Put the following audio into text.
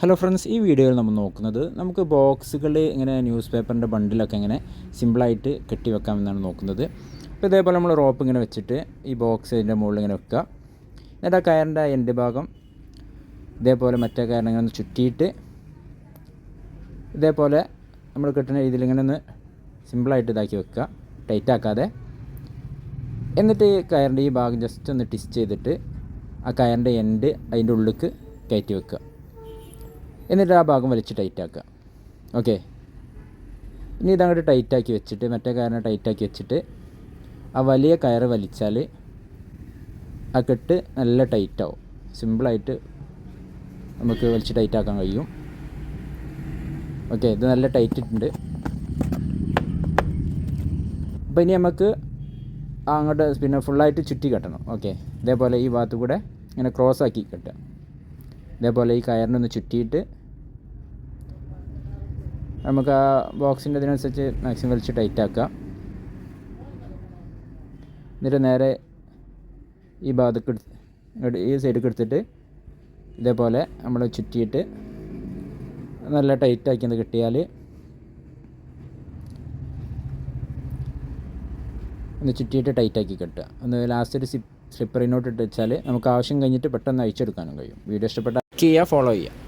Hello friends ഈ വീഡിയോയിൽ നമ്മൾ നോക്കുന്നത് നമുക്ക് ബോക്സുകൾ ഇങ്ങനെ ന്യൂസ് പേപ്പറിന്റെ ബണ്ടിലൊക്കെ ഇങ്ങനെ സിമ്പിളായിട്ട് കെട്ടി വെക്കാമെന്നാണ് നോക്കുന്നത്. അപ്പോൾ ഇതേപോലെ നമ്മൾ റോപ്പ് ഇങ്ങനെ വെച്ചിട്ട് ഈ ബോക്സ് ഇതിന്റെ മുകളിൽ ഇങ്ങനെ വെക്കുക. എന്നിട്ട് ആ കയറിന്റെ എന്റെ ഭാഗം. ഇതേപോലെ മറ്റേ കയറിനെ ഇങ്ങനെ ഒന്ന് ചുറ്റിയിട്ട് ഇതേപോലെ നമ്മൾ കെട്ടുന്ന രീതിയിൽ ഇങ്ങനെ ഒന്ന് സിമ്പിളായിട്ട് ഇതാക്കി വെക്കുക. ടൈറ്റ് ആക്കാതെ. എന്നിട്ട് ഈ കയറിന്റെ ഈ ഭാഗം ജസ്റ്റ് ഒന്ന് ട്വിസ്റ്റ് ചെയ്തിട്ട് ആ കയറിന്റെ എൻഡ് അതിന്റെ ഉള്ളിലേക്ക് കയറ്റി വെക്കുക. എന്നിട്ട് ആ ഭാഗം വലിച്ച് ടൈറ്റ് ആക്കുക. ഓക്കെ ഇനി ഇതങ്ങോട്ട് ടൈറ്റാക്കി വെച്ചിട്ട് മറ്റേ കയറിനെ ടൈറ്റാക്കി വെച്ചിട്ട് ആ വലിയ കയറ് വലിച്ചാൽ ആ കെട്ട് നല്ല ടൈറ്റാവും സിമ്പിളായിട്ട് നമുക്ക് വലിച്ച് ടൈറ്റാക്കാൻ കഴിയും. ഓക്കെ ഇത് നല്ല ടൈറ്റ് ഇട്ടുണ്ട്. അപ്പോൾ ഇനി നമുക്ക് അങ്ങോട്ട് പിന്നെ ഫുള്ളായിട്ട് ചുറ്റി കെട്ടണം. ഓക്കെ ഇതേപോലെ ഈ ഭാഗത്ത് കൂടെ ഇങ്ങനെ ക്രോസ് ആക്കി കെട്ടുക. ഇതേപോലെ ഈ കയറിനൊന്ന് ചുറ്റിയിട്ട് നമുക്ക് ആ ബോക്സിന്റെ ഇതിനനുസരിച്ച് മാക്സിമം വലിച്ച് ടൈറ്റ് ആക്കുക. എന്നിട്ട് നേരെ ഈ ഭാഗത്തേക്ക് എടുത്ത് ഈ സൈഡിലേക്ക് എടുത്തിട്ട് ഇതേപോലെ നമ്മൾ ചുറ്റിയിട്ട് നല്ല ടൈറ്റ് ആക്കിയത് കിട്ടിയാൽ ഒന്ന് ചുറ്റിയിട്ട് ടൈറ്റ് ആക്കി കെട്ടുക. ഒന്ന് ലാസ്റ്റ് ഒരു സിപ്പ് സ്ലിപ്പറിനോട്ട് ഇട്ട് വെച്ചാൽ നമുക്ക് ആവശ്യം കഴിഞ്ഞിട്ട് പെട്ടെന്ന് അയച്ചെടുക്കാനും കഴിയും. വീഡിയോ ഇഷ്ടപ്പെട്ട ചെയ്യുക ഫോളോ ചെയ്യുക.